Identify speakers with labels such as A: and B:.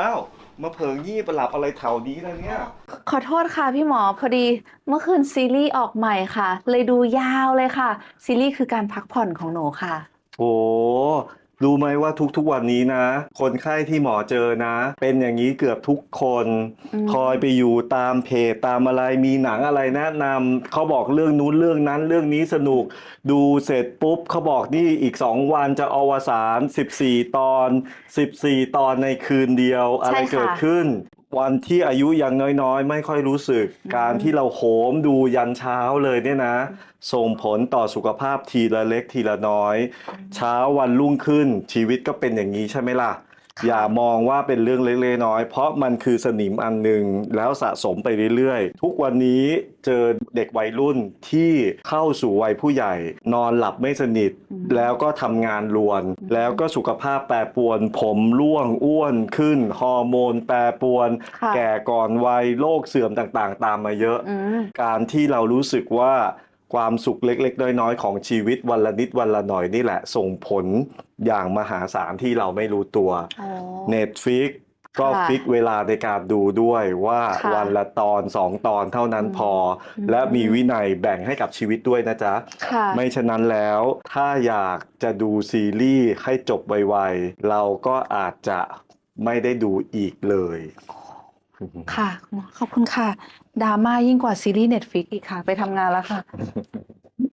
A: อ้าว มาเผิงยี่ประหลับอะไรแถวนี้แล้วเนี่ย
B: ขอโทษค่ะพี่หมอพอดีเมื่อคืนซีรีส์ออกใหม่ค่ะ เลยดูยาวเลยค่ะ ซีรีส์คือการพักผ่อนของหนูค่ะ
A: โอ้ รู้ไหมว่าทุกๆวันนี้นะ คนไข้ที่หมอเจอนะ เป็นอย่างนี้เกือบทุกคน
B: อืม
A: คอยไปอยู่ตามเพจตามอะไรมีหนังอะไรแนะนำเขาบอกเรื่องนู้นเรื่องนั้นเรื่องนี้สนุก ดูเสร็จปุ๊บเขาบอกนี่อีก 2 วันจะอวสาน14 ตอน 14 ตอนในคืนเดียวอะไร
B: ใช่ค่ะ
A: เกิดขึ้น วันที่อายุยังน้อยๆ ไม่ค่อยรู้สึก การที่เราโหมดูยันเช้าเลยเนี่ยนะ ส่งผลต่อสุขภาพทีละเล็กทีละน้อย เช้าวันรุ่งขึ้นชีวิตก็เป็นอย่างนี้ใช่ไหมล่ะ
B: ค่ะ
A: อย่ามองว่าเป็นเรื่องเล็กๆน้อยๆเพราะมันคือสนิมอันหนึ่งแล้วสะสมไปเรื่อยๆ ทุกวันนี้เจอเด็กวัยรุ่นที่เข้าสู่วัยผู้ใหญ่ นอนหลับไม่สนิท
B: อืม
A: แล้วก็ทำงานรวน แล้วก็สุขภาพแปรปรวน ผมร่วงอ้วนขึ้น ฮอร์โมนแปรปรวน
B: ค่ะ
A: แก่ก่อนวัยโรคเสื่อมต่างๆ ตามมาเยอะ
B: อืม
A: การที่เรารู้สึกว่า ความสุขเล็กๆ น้อยๆ ของชีวิตวันละนิดวันละหน่อยนี่แหละ ส่งผลอย่างมหาศาลที่เราไม่รู้ตัว
B: อ๋อ
A: Netflix ก็
B: ค่ะ
A: ฟิกเวลาในการดูด้วยว่า
B: ค่ะ
A: วันละตอนสองตอนเท่านั้น
B: อืม
A: พออ
B: ม
A: และมีวินัยแบ่งให้กับชีวิตด้วยนะจ๊ะ
B: ค่ะ
A: ไม่ฉะนั้นแล้วถ้าอยากจะดูซีรีส์ให้จบไวๆ เราก็อาจจะไม่ได้ดูอีกเลย
B: ค่ะ ขอบคุณค่ะดราม่ายิ่งกว่าซีรีส์เน็ตฟิกอีกค่ะ ไปทำงานแล้วค่ะ